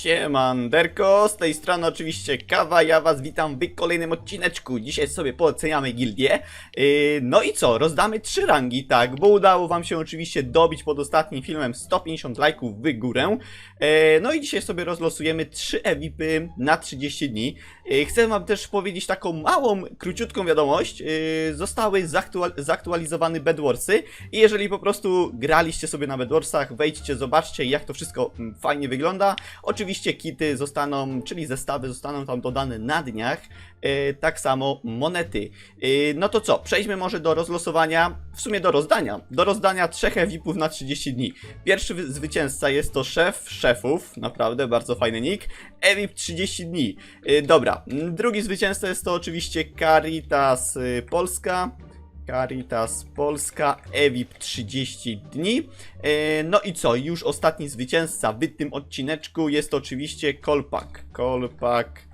Siemanderko, z tej strony oczywiście Kawa, ja was witam w kolejnym odcineczku. Dzisiaj sobie pooceniamy gildię. Yy, no i co, rozdamy trzy rangi, tak, bo udało wam się oczywiście dobić pod ostatnim filmem 150 lajków w górę. Yy, no i dzisiaj sobie rozlosujemy trzy EVIPy na 30 dni. Yy, chcę wam też powiedzieć taką małą, króciutką wiadomość. Yy, zostały zaktual zaktualizowane Bedwarsy i jeżeli po prostu graliście sobie na Bedwarsach, wejdźcie, zobaczcie jak to wszystko mm, fajnie wygląda. Oczywiście kity zostaną, czyli zestawy zostaną tam dodane na dniach, e, tak samo monety. E, no to co, przejdźmy może do rozlosowania, w sumie do rozdania, do rozdania trzech EVIP-ów na 30 dni. Pierwszy wy- zwycięzca jest to szef szefów, naprawdę bardzo fajny nick, EVIP 30 dni. E, dobra, drugi zwycięzca jest to oczywiście Caritas Polska. Caritas Polska, EVIP 30 dni. E, No i co, już ostatni zwycięzca w tym odcineczku jest oczywiście Kolpak. Kolpak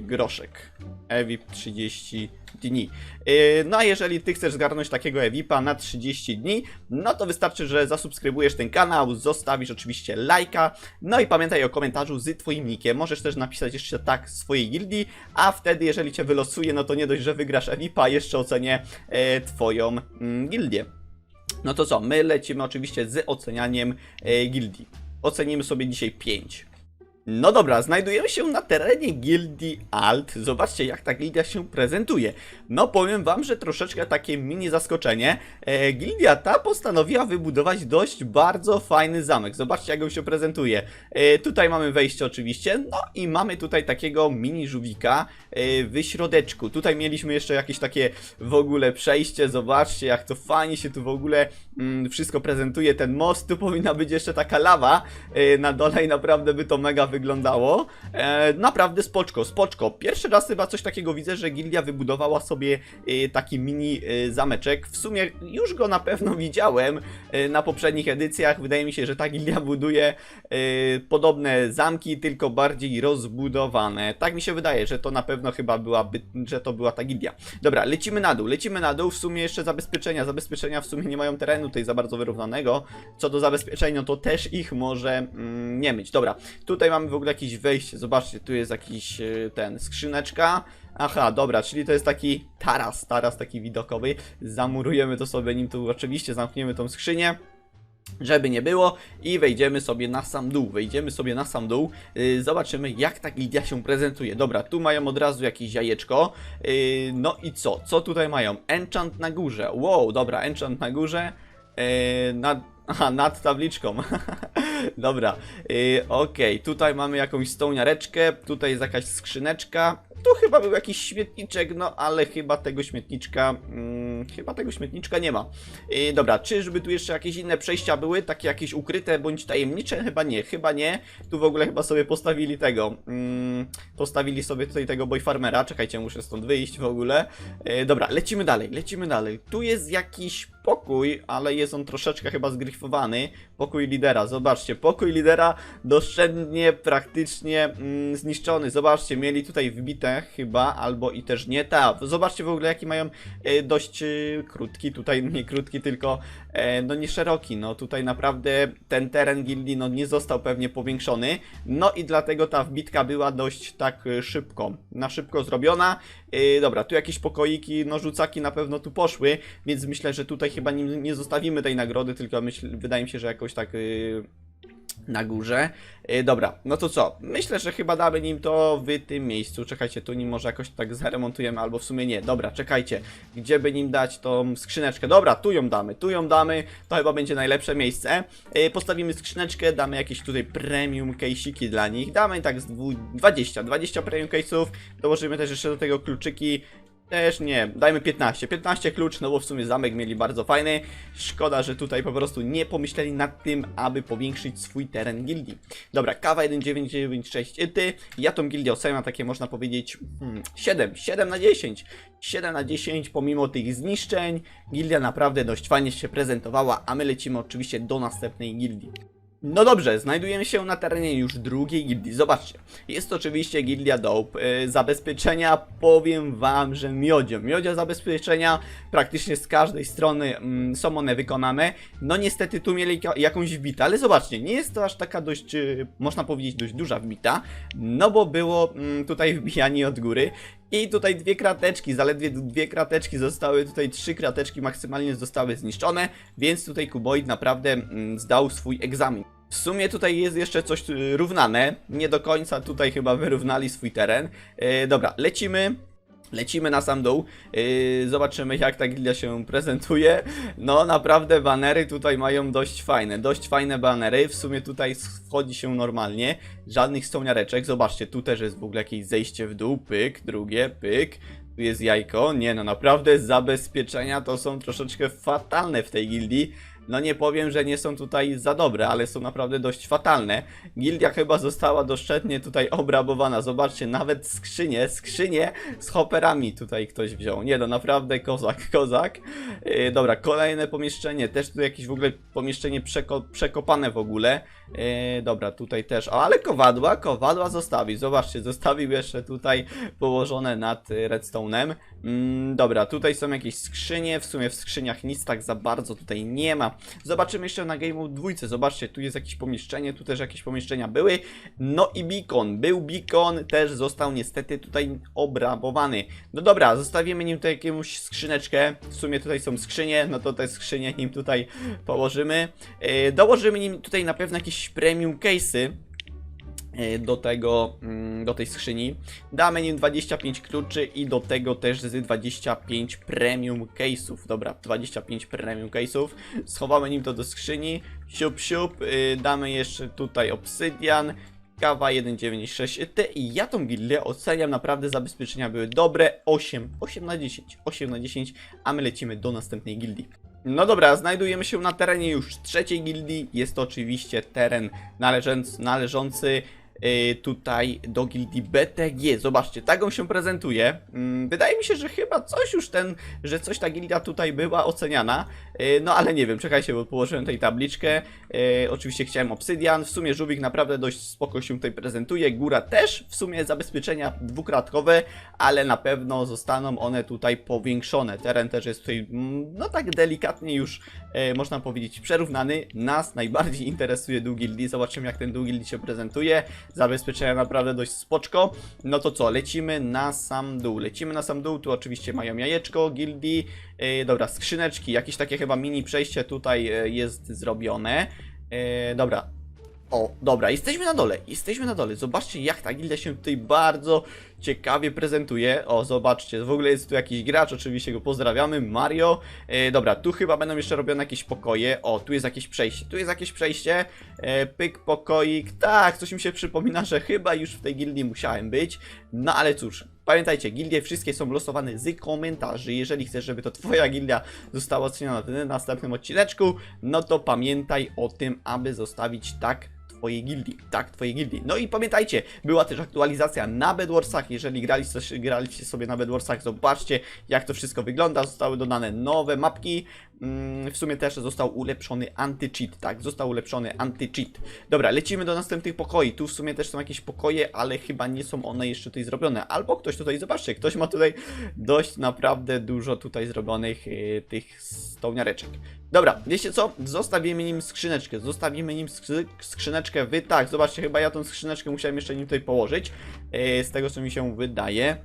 Groszek. EVIP 30 dni. E, No a jeżeli ty chcesz zgarnąć takiego EVIPa na 30 dni, no to wystarczy, że zasubskrybujesz ten kanał, zostawisz oczywiście lajka, no i pamiętaj o komentarzu z twoim nickiem. Możesz też napisać jeszcze tak swojej gildii, a wtedy jeżeli cię wylosuje, no to nie dość, że wygrasz EVIPa, jeszcze ocenię e, twoją mm, gildię. No to co, my lecimy oczywiście z ocenianiem e, gildii. Ocenimy sobie dzisiaj 5. No dobra, znajdujemy się na terenie gildii Alt. Zobaczcie, jak ta gildia się prezentuje. No, powiem wam, że troszeczkę takie mini zaskoczenie. E, gildia ta postanowiła wybudować dość bardzo fajny zamek. Zobaczcie, jak on się prezentuje. E, tutaj mamy wejście oczywiście, no i mamy tutaj takiego mini żółwika e, w środeczku. Tutaj mieliśmy jeszcze jakieś takie w ogóle przejście. Zobaczcie, jak to fajnie się tu w ogóle mm, wszystko prezentuje. Ten most, tu powinna być jeszcze taka lawa e, na dole i naprawdę by to mega wyglądało. E, naprawdę spoczko, spoczko. Pierwszy raz chyba coś takiego widzę, że gildia wybudowała sobie e, taki mini e, zameczek. W sumie już go na pewno widziałem e, na poprzednich edycjach. Wydaje mi się, że ta gildia buduje e, podobne zamki, tylko bardziej rozbudowane. Tak mi się wydaje, że to na pewno chyba byłaby, że to była ta gildia. Dobra, lecimy na dół, lecimy na dół. W sumie jeszcze zabezpieczenia. Zabezpieczenia w sumie nie mają terenu tutaj za bardzo wyrównanego. Co do zabezpieczeń, no to też ich może mm, nie mieć. Dobra, tutaj mamy w ogóle jakieś wejście. Zobaczcie, tu jest jakiś e, ten skrzyneczka. Aha, dobra, czyli to jest taki taras, taras taki widokowy. Zamurujemy to sobie nim tu oczywiście, zamkniemy tą skrzynię żeby nie było i wejdziemy sobie na sam dół, wejdziemy sobie na sam dół, yy, zobaczymy jak ta gildia się prezentuje. Dobra, tu mają od razu jakieś jajeczko, yy, no i co, co tutaj mają? Enchant na górze, wow, dobra, enchant na górze, yy, nad, aha, nad tabliczką, dobra, yy, okej, tutaj mamy jakąś stołniareczkę, tutaj jest jakaś skrzyneczka, tu chyba był jakiś śmietniczek, no ale chyba tego śmietniczka, mm, chyba tego śmietniczka nie ma. Yy, dobra, czyżby tu jeszcze jakieś inne przejścia były, takie jakieś ukryte bądź tajemnicze? Chyba nie, chyba nie. Tu w ogóle chyba sobie postawili tego, mm, postawili sobie tutaj tego boyfarmera, czekajcie, muszę stąd wyjść w ogóle. Yy, dobra, lecimy dalej, lecimy dalej. Tu jest jakiś pokój, ale jest on troszeczkę chyba zgryfowany. Pokój lidera, zobaczcie, pokój lidera doszczętnie, praktycznie mm, zniszczony. Zobaczcie, mieli tutaj wbite chyba, albo i też nie. Ta, zobaczcie w ogóle jaki mają e, dość e, krótki, tutaj nie krótki, tylko e, no nie szeroki. No tutaj naprawdę ten teren gildii no nie został pewnie powiększony. No i dlatego ta wbitka była dość tak szybko, na szybko zrobiona. Dobra, tu jakieś pokoiki, no rzucaki na pewno tu poszły, więc myślę, że tutaj chyba nie, nie zostawimy tej nagrody, tylko myśl, wydaje mi się, że jakoś tak na górze. Y, dobra, no to co? Myślę, że chyba damy nim to w tym miejscu. Czekajcie, tu nim może jakoś tak zaremontujemy, albo w sumie nie. Dobra, czekajcie. Gdzie by nim dać tą skrzyneczkę? Dobra, tu ją damy, tu ją damy. To chyba będzie najlepsze miejsce. Y, postawimy skrzyneczkę, damy jakieś tutaj premium case'iki dla nich. Damy tak z dwu- 20, 20 premium case'ów. Dołożymy też jeszcze do tego kluczyki. Też nie, dajmy 15. 15 klucz, no bo w sumie zamek mieli bardzo fajny. Szkoda, że tutaj po prostu nie pomyśleli nad tym, aby powiększyć swój teren gildii. Dobra, kawa 1996 ty. Ja tą gildię oceniam takie można powiedzieć hmm, 7, 7 na 10. 7 na 10 pomimo tych zniszczeń. Gildia naprawdę dość fajnie się prezentowała, a my lecimy oczywiście do następnej gildii. No dobrze, znajdujemy się na terenie już drugiej gildii. Zobaczcie, jest to oczywiście gildia Dope. Zabezpieczenia powiem wam, że miodzio. Miodzio zabezpieczenia praktycznie z każdej strony mm, są one wykonane. No niestety tu mieli jakąś wbitę, ale zobaczcie, nie jest to aż taka dość, można powiedzieć, dość duża wbita. No bo było mm, tutaj wbijanie od góry. I tutaj dwie krateczki, zaledwie dwie krateczki zostały, tutaj trzy krateczki maksymalnie zostały zniszczone, więc tutaj Kuboid naprawdę mm, zdał swój egzamin. W sumie tutaj jest jeszcze coś y, równane, nie do końca tutaj chyba wyrównali swój teren. E, dobra, lecimy. Lecimy na sam dół, yy, zobaczymy jak ta gildia się prezentuje. No naprawdę banery tutaj mają dość fajne, dość fajne banery. W sumie tutaj wchodzi się normalnie, żadnych stołniareczek. Zobaczcie, tu też jest w ogóle jakieś zejście w dół, pyk, drugie, pyk. Tu jest jajko, nie no naprawdę zabezpieczenia to są troszeczkę fatalne w tej gildii. No nie powiem, że nie są tutaj za dobre, ale są naprawdę dość fatalne. Gildia chyba została doszczętnie tutaj obrabowana. Zobaczcie, nawet skrzynie, skrzynie z hopperami tutaj ktoś wziął. Nie no, naprawdę kozak, kozak. Yy, dobra, kolejne pomieszczenie, też tu jakieś w ogóle pomieszczenie przeko przekopane w ogóle. Yy, dobra, tutaj też, o ale kowadła, kowadła zostawił. Zobaczcie, zostawił jeszcze tutaj położone nad redstone'em. Mm, dobra, tutaj są jakieś skrzynie, w sumie w skrzyniach nic tak za bardzo tutaj nie ma. Zobaczymy jeszcze na Game Mode 2. Zobaczcie, tu jest jakieś pomieszczenie, tu też jakieś pomieszczenia były. No i beacon. Był beacon, też został niestety tutaj obrabowany. No dobra, zostawimy nim tutaj jakąś skrzyneczkę. W sumie tutaj są skrzynie, no to te skrzynie nim tutaj położymy. Yy, dołożymy nim tutaj na pewno jakieś premium case'y do tego, mm, do tej skrzyni. Damy nim 25 kluczy i do tego też z 25 premium case'ów. Dobra, 25 premium case'ów. Schowamy nim to do skrzyni. Siup, siup. y, Damy jeszcze tutaj obsydian. Kawa 196 T i ja tą gildię oceniam naprawdę zabezpieczenia były dobre 8, 8 na 10, 8 na 10, a my lecimy do następnej gildii. No dobra, znajdujemy się na terenie już trzeciej gildii. Jest to oczywiście teren należący, należący tutaj do gildii BTG. Zobaczcie, tak on się prezentuje. Mm, Wydaje mi się, że chyba coś już ten, że coś ta gildia tutaj była oceniana. Y, No ale nie wiem, czekajcie, bo położyłem tutaj tabliczkę. Y, Oczywiście chciałem obsydian. W sumie żółwik naprawdę dość spoko się tutaj prezentuje. Góra też, w sumie zabezpieczenia dwukratkowe, ale na pewno zostaną one tutaj powiększone. Teren też jest tutaj, mm, no tak delikatnie już, można powiedzieć, przerównany. Nas najbardziej interesuje dół gildii. Zobaczymy jak ten dół gildii się prezentuje. Zabezpieczenia naprawdę dość spoczko. No to co, lecimy na sam dół. Lecimy na sam dół, tu oczywiście mają jajeczko gildii. E, dobra, skrzyneczki, jakieś takie chyba mini przejście tutaj e, jest zrobione. E, dobra, o, dobra, jesteśmy na dole, jesteśmy na dole. Zobaczcie, jak ta gildia się tutaj bardzo ciekawie prezentuje. O, zobaczcie, w ogóle jest tu jakiś gracz, oczywiście go pozdrawiamy, Mario. E, dobra, tu chyba będą jeszcze robione jakieś pokoje. O, tu jest jakieś przejście, tu jest jakieś przejście. E, pyk, pokoik. Tak, coś mi się przypomina, że chyba już w tej gildii musiałem być. No ale cóż, Pamiętajcie, gildie wszystkie są losowane z komentarzy. Jeżeli chcesz, żeby to twoja gildia została oceniona w następnym odcineczku, no to pamiętaj o tym, aby zostawić tak twojej gildii, tak, twojej gildii. No i pamiętajcie, była też aktualizacja na Bedwarsach, jeżeli graliście, graliście sobie na Bedwarsach, zobaczcie jak to wszystko wygląda, zostały dodane nowe mapki, w sumie też został ulepszony anti-cheat, tak, został ulepszony anti-cheat. Dobra, lecimy do następnych pokoi, tu w sumie też są jakieś pokoje, ale chyba nie są one jeszcze tutaj zrobione, albo ktoś tutaj, zobaczcie, ktoś ma tutaj dość naprawdę dużo tutaj zrobionych yy, tych stołniareczek. Dobra, wiecie co? Zostawimy nim skrzyneczkę. Zostawimy nim skrzy skrzyneczkę wy. Tak, zobaczcie, chyba ja tą skrzyneczkę musiałem jeszcze nim tutaj położyć. Yy, z tego co mi się wydaje.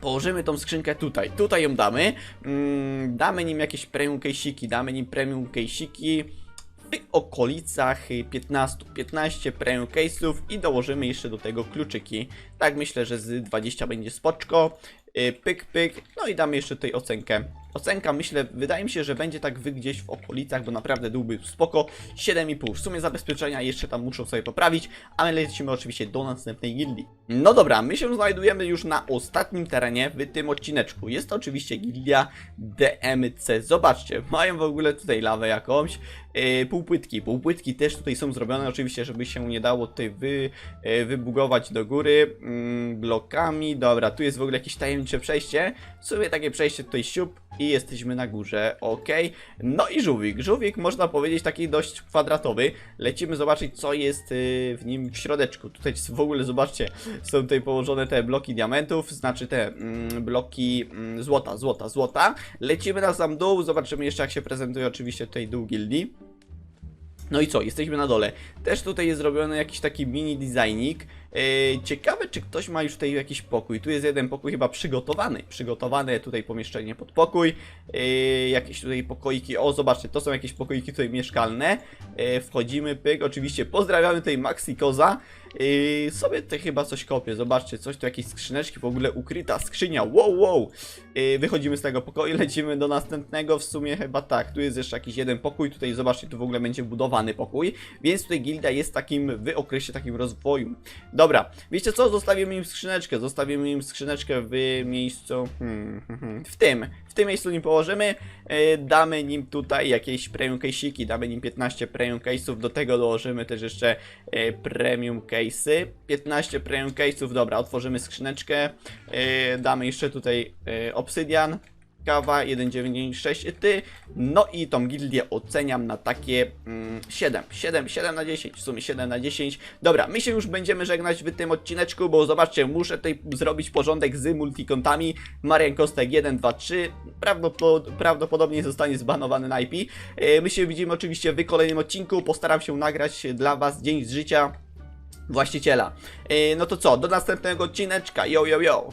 Położymy tą skrzynkę tutaj. Tutaj ją damy. Mm, damy nim jakieś premium case'iki. Damy nim premium case'iki w okolicach y, 15, 15 premium case'ów i dołożymy jeszcze do tego kluczyki. Tak myślę, że z 20 będzie spoczko. Y, Pyk, pyk. No i damy jeszcze tutaj ocenkę. Ocenka myślę, wydaje mi się, że będzie tak wy gdzieś w okolicach, bo naprawdę dół był spoko. 7,5. W sumie zabezpieczenia jeszcze tam muszą sobie poprawić, ale lecimy oczywiście do następnej gildii. No dobra, my się znajdujemy już na ostatnim terenie w tym odcineczku. Jest to oczywiście gildia DMC. Zobaczcie, mają w ogóle tutaj lawę jakąś. Yy, półpłytki. Półpłytki też tutaj są zrobione, oczywiście, żeby się nie dało tutaj wy, yy, wybugować do góry. Yy, blokami. Dobra, tu jest w ogóle tajemniczy tajemnicze przejście. W sumie takie przejście tutaj siup i jesteśmy na górze, ok. No i żółwik. Żółwik można powiedzieć taki dość kwadratowy. Lecimy zobaczyć co jest y, w nim w środeczku. Tutaj w ogóle zobaczcie, są tutaj położone te bloki diamentów, znaczy te mm, bloki mm, złota, złota, złota. Lecimy na sam dół, zobaczymy jeszcze jak się prezentuje oczywiście tutaj dół gildii. No i co, jesteśmy na dole. Też tutaj jest zrobiony jakiś taki mini designik. Yy, ciekawe, czy ktoś ma już tutaj jakiś pokój. Tu jest jeden pokój chyba przygotowany. Przygotowane tutaj pomieszczenie pod pokój. Yy, jakieś tutaj pokoiki. O, zobaczcie, to są jakieś pokoiki tutaj mieszkalne. Yy, wchodzimy, pyk. Oczywiście pozdrawiamy tutaj Maxi Koza. Yy, sobie tutaj chyba coś kopię. Zobaczcie, coś tu jakieś skrzyneczki, w ogóle ukryta skrzynia. Wow, wow. Yy, wychodzimy z tego pokoju, lecimy do następnego. W sumie chyba tak. Tu jest jeszcze jakiś jeden pokój. Tutaj zobaczcie, tu w ogóle będzie budowany pokój. Więc tutaj gilda jest takim w okresie takim rozwoju. Dobra, wiecie co? Zostawimy im skrzyneczkę. Zostawimy im skrzyneczkę w miejscu. Hmm, hmm, hmm, w tym. W tym miejscu nim położymy. E, damy nim tutaj jakieś premium case'iki. Damy nim 15 premium case'ów. Do tego dołożymy też jeszcze e, premium case'y. 15 premium case'ów. Dobra, otworzymy skrzyneczkę. E, damy jeszcze tutaj obsydian. Kawa 1,96 ty. No i tą gildię oceniam na takie mm, 7. 7, 7 na 10. W sumie 7 na 10. Dobra, my się już będziemy żegnać w tym odcineczku, bo zobaczcie, muszę tutaj zrobić porządek z multikontami. Marian Kostek 1, 2, 3. Prawdopod prawdopodobnie zostanie zbanowany na IP. E, My się widzimy oczywiście w kolejnym odcinku. Postaram się nagrać dla Was dzień z życia właściciela. E, No to co, do następnego odcineczka. Yo, yo, yo.